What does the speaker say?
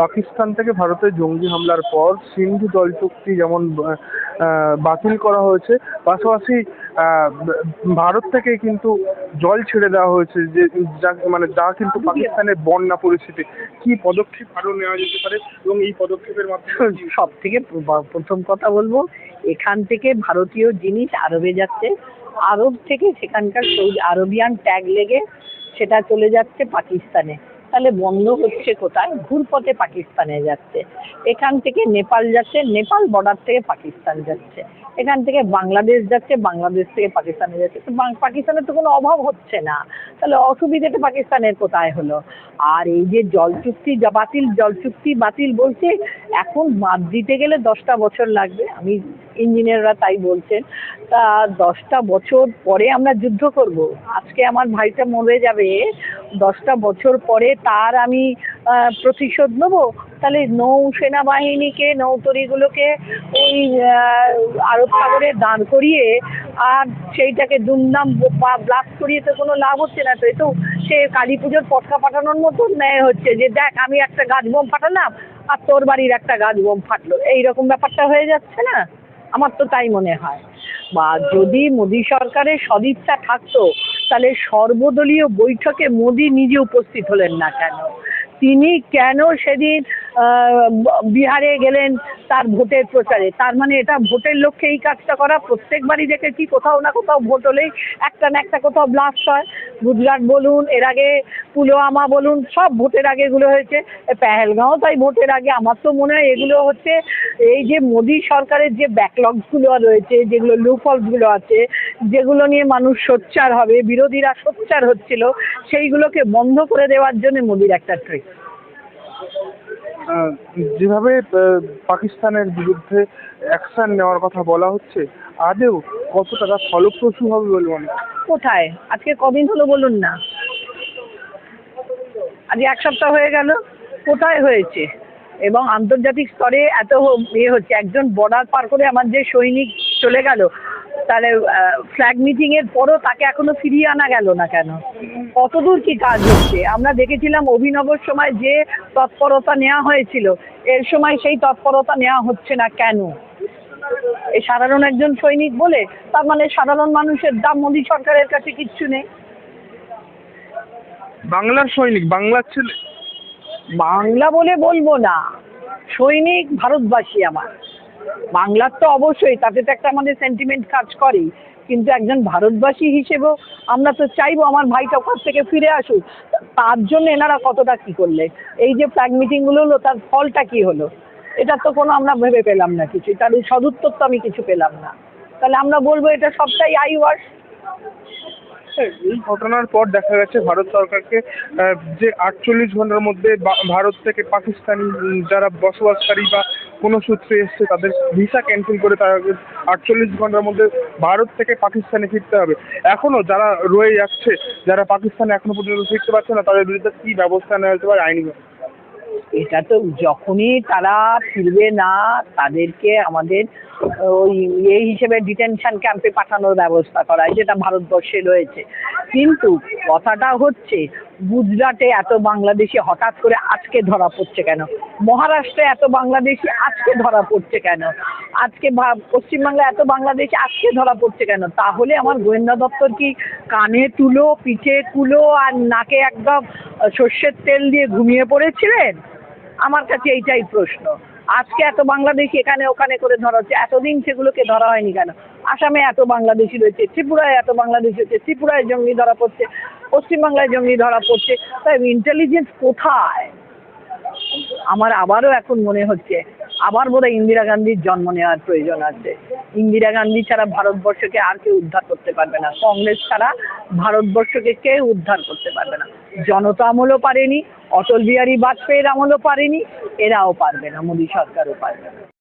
পাকিস্তান থেকে ভারতের জঙ্গি হামলার পর সিন্ধু জল চুক্তি যেমন বাতিল করা হয়েছে, পাশাপাশি ভারত থেকে কিন্তু জল ছেড়ে দেওয়া হয়েছে, যে মানে যা কিন্তু পাকিস্তানের বন্যা পরিস্থিতি। কি পদক্ষেপ আরও নেওয়া যেতে পারে এবং এই পদক্ষেপের মাধ্যমে সব থেকে প্রথম কথা বলব, এখান থেকে ভারতীয় জিনিস আরবে যাচ্ছে। আরব থেকে সেখানকার সৌদি আরবিয়ান ট্যাগ লেগে সেটা চলে যাচ্ছে পাকিস্তানে। তাহলে বন্ধ হচ্ছে কোথায়? ঘুরপথে পাকিস্তানে যাচ্ছে। এখান থেকে নেপাল যাচ্ছে, নেপাল বর্ডার থেকে পাকিস্তান যাচ্ছে। এখান থেকে বাংলাদেশ যাচ্ছে, বাংলাদেশ থেকে পাকিস্তানে যাচ্ছে। পাকিস্তানের তো কোনো অভাব হচ্ছে না। তাহলে অসুবিধাটা পাকিস্তানের কোথায় হলো? আর এই যে জল চুক্তি বাতিল, জল চুক্তি বাতিল বলছে, এখন বাদ দিতে গেলে দশটা বছর লাগবে। আমি ইঞ্জিনিয়াররা তাই বলছেন, তা দশটা বছর পরে আমরা যুদ্ধ করব। আজকে আমার ভাইটা মরে যাবে, দশটা বছর পরে তার আমি প্রতিশোধ নেব? তাহলে নৌ সেনাবাহিনীকে, নৌতরিগুলোকে ওই আরব সাগরে দাঁড় করিয়ে আর সেইটাকে দুমদাম ব্লাস্ট করিয়ে তো কোনো লাভ হচ্ছে না। তো এ তো সে কালী পুজোর পটকা পাঠানোর মতো ন্যায় হচ্ছে যে, দেখ, আমি একটা গাছ বোম ফাটালাম আর তোর বাড়ির একটা গাছ বোম ফাটলো। এইরকম ব্যাপারটা হয়ে যাচ্ছে না? আমার তো তাই মনে হয়। বা যদি মোদী সরকারের সদিচ্ছা থাকতো, তাহলে সর্বদলীয় বৈঠকে মোদী নিজে উপস্থিত হলেন না কেন? তিনি কেন সেদিন বিহারে গেলেন তার ভোটের প্রচারে। তার মানে এটা ভোটের লক্ষ্যে এই কাজটা করা। প্রত্যেকবারই দেখেছি কোথাও না কোথাও ভোট হলেই একটা না একটা কোথাও ব্লাস্ট হয়। গুজরাট বলুন, এর আগে পুলওয়ামা বলুন, সব ভোটের আগে এগুলো হয়েছে। পেহেলগাঁও তাই ভোটের আগে। আমার তো মনে হয় এগুলো হচ্ছে এই যে মোদী সরকারের যে ব্যাকলগসগুলো রয়েছে, যেগুলো লুফলসগুলো আছে, যেগুলো নিয়ে মানুষ সোচ্চার হবে, বিরোধীরা সোচ্চার হচ্ছিল, সেইগুলোকে বন্ধ করে দেওয়ার জন্য মোদির একটা ট্রিক যেভাবে পাকিস্তানের বিরুদ্ধে অ্যাকশন নেওয়ার কথা বলা হচ্ছে, আদেও কতটা তা ফলপ্রসূ হবে বলে মনে কোথায়? আজকে কদিন হলো বলুন না। আজ এক সপ্তাহ হয়ে গেল, কোথায় হয়েছে? এবং আন্তর্জাতিক স্তরে এত ইয়ে হচ্ছে, একজন বর্ডার পার করে আমার যে সৈনিক চলে গেল তাহলে ফ্ল্যাগ মিটিং এর পরও তাকে এখনও ফিরিয়ে আনা গেল না কেন? কতদূর কি কাজ হচ্ছে? আমরা দেখেছিলাম অভিনবর সময় যে তৎপরতা নেওয়া হয়েছিল এর সময় সেই তৎপরতা নেওয়া হচ্ছে না কেন? এই সাধারণ একজন সৈনিক বলে তার মানে সাধারণ মানুষের দাম মোদী সরকারের কাছে কিচ্ছু নেই। বাংলার সৈনিক বাংলার ছেলে বাংলা বলে বলব না। সৈনিক ভারতবাসী আমার। বাংলার তো অবশ্যই, তাতে তো একটা আমাদের সেন্টিমেন্ট কাজ করে কিন্তু একজন ভারতবাসী হিসেবেও আমরা তো চাইব আমার ভাইটা ওখান থেকে ফিরে আসুক। তার জন্য এনারা কতটা কি করলে? এই যে ফ্ল্যাগ মিটিংগুলো হলো, তার ফলটা কি হলো? এটা তো কোনো আমরা ভেবে পেলাম না কিছু। তার সদুত্তর তো আমি কিছু পেলাম না। তাহলে আমরা বলব এটা সবটাই আই ওয়াশ এই ঘটনার পর দেখা গেছে ভারত সরকারকে যে আটচল্লিশ ঘণ্টার মধ্যে ভারত থেকে পাকিস্তানি যারা বসবাসকারী বা কোনো সূত্রে এসছে তাদের ভিসা ক্যান্সেল করে তাদেরকে আটচল্লিশ ঘণ্টার মধ্যে ভারত থেকে পাকিস্তানে ফিরতে হবে। এখনও যারা রয়ে যাচ্ছে, যারা পাকিস্তানে এখনও পর্যন্ত ফিরতে পারছে না, তাদের বিরুদ্ধে কি ব্যবস্থা নেওয়া যেতে পারে আইনি এটা তো যখনই তারা ফিরবে না, তাদেরকে আমাদের ওই ইয়ে হিসেবে ডিটেনশন ক্যাম্পে পাঠানোর ব্যবস্থা করা যেটা ভারতবর্ষে রয়েছে। কিন্তু কথাটা হচ্ছে গুজরাটে এত বাংলাদেশি হঠাৎ করে আজকে ধরা পড়ছে কেন? মহারাষ্ট্রে এত বাংলাদেশি আজকে ধরা পড়ছে কেন? আজকে পশ্চিমবাংলায় এত বাংলাদেশি আজকে ধরা পড়ছে কেন? তাহলে আমার গোয়েন্দা দপ্তর কি কানে তুলো, পিঠে তুলো আর নাকে একদম সর্ষের তেল দিয়ে ঘুমিয়ে পড়েছিলেন? আমার কাছে এইটাই প্রশ্ন। আজকে এত বাংলাদেশি এখানে ওখানে করে ধরা হচ্ছে, এতদিন সেগুলোকে ধরা হয়নি কেন? আসামে এত বাংলাদেশি রয়েছে, ত্রিপুরায় এত বাংলাদেশি রয়েছে, ত্রিপুরায় জঙ্গি ধরা পড়ছে, পশ্চিমবাংলায় জঙ্গি ধরা পড়ছে, তাই ইন্টেলিজেন্স কোথায়? আমার আবারও এখন মনে হচ্ছে, আবার বোধহয় ইন্দিরা গান্ধীর জন্ম নেওয়ার প্রয়োজন আছে। ইন্দিরা গান্ধী ছাড়া ভারতবর্ষকে আর কেউ উদ্ধার করতে পারবে না, কংগ্রেস ছাড়া ভারতবর্ষকে কেউ উদ্ধার করতে পারবে না। জনতা আমলও পারেনি, অটল বিহারী বাজপেয়ীর আমলও পারেনি, এরাও পারবে না, মোদী সরকারও পারবে না।